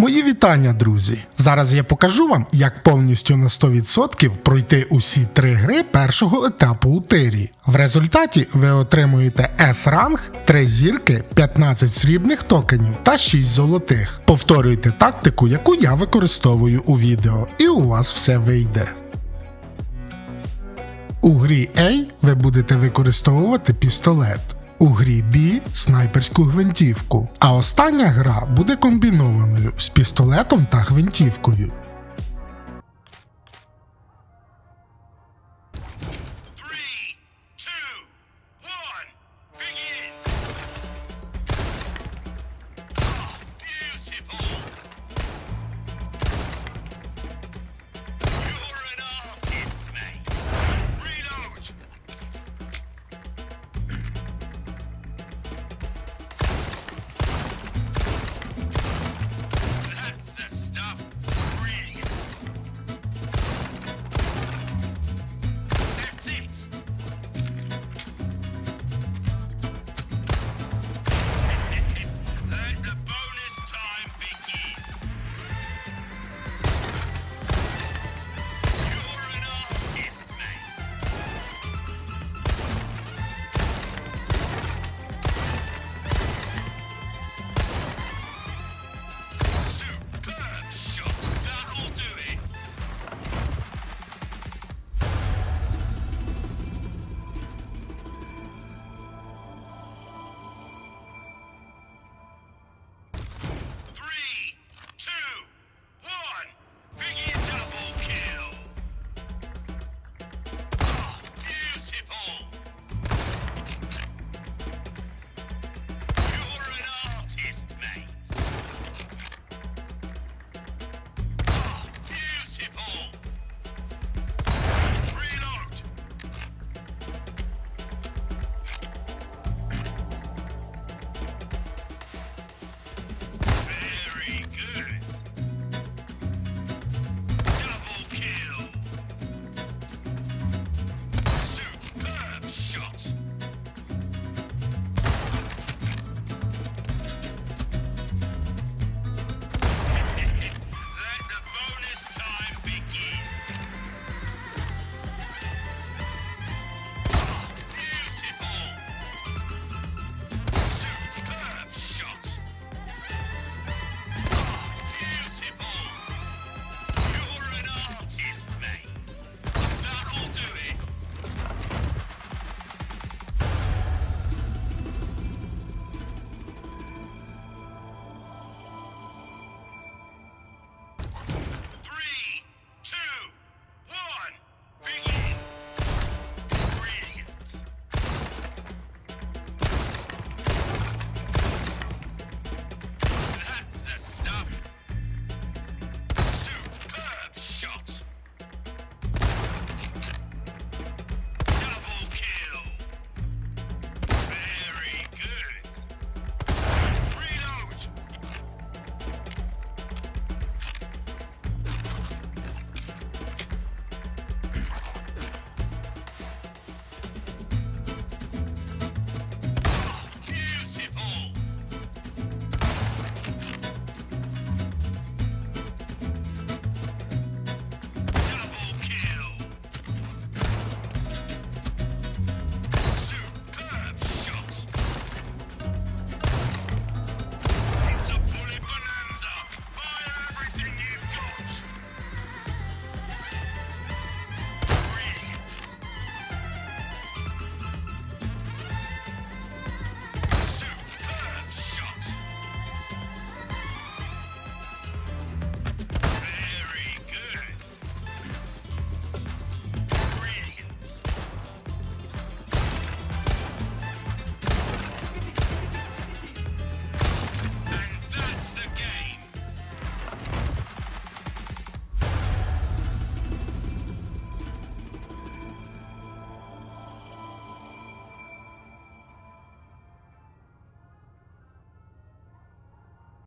Мої вітання, друзі! Зараз я покажу вам, як повністю на 100% пройти усі три гри першого етапу у тирі. В результаті ви отримуєте S-ранг, 3 зірки, 15 срібних токенів та 6 золотих. Повторюйте тактику, яку я використовую у відео, і у вас все вийде. У грі A ви будете використовувати пістолет. У грі B снайперську гвинтівку. А остання гра буде комбінованою з пістолетом та гвинтівкою.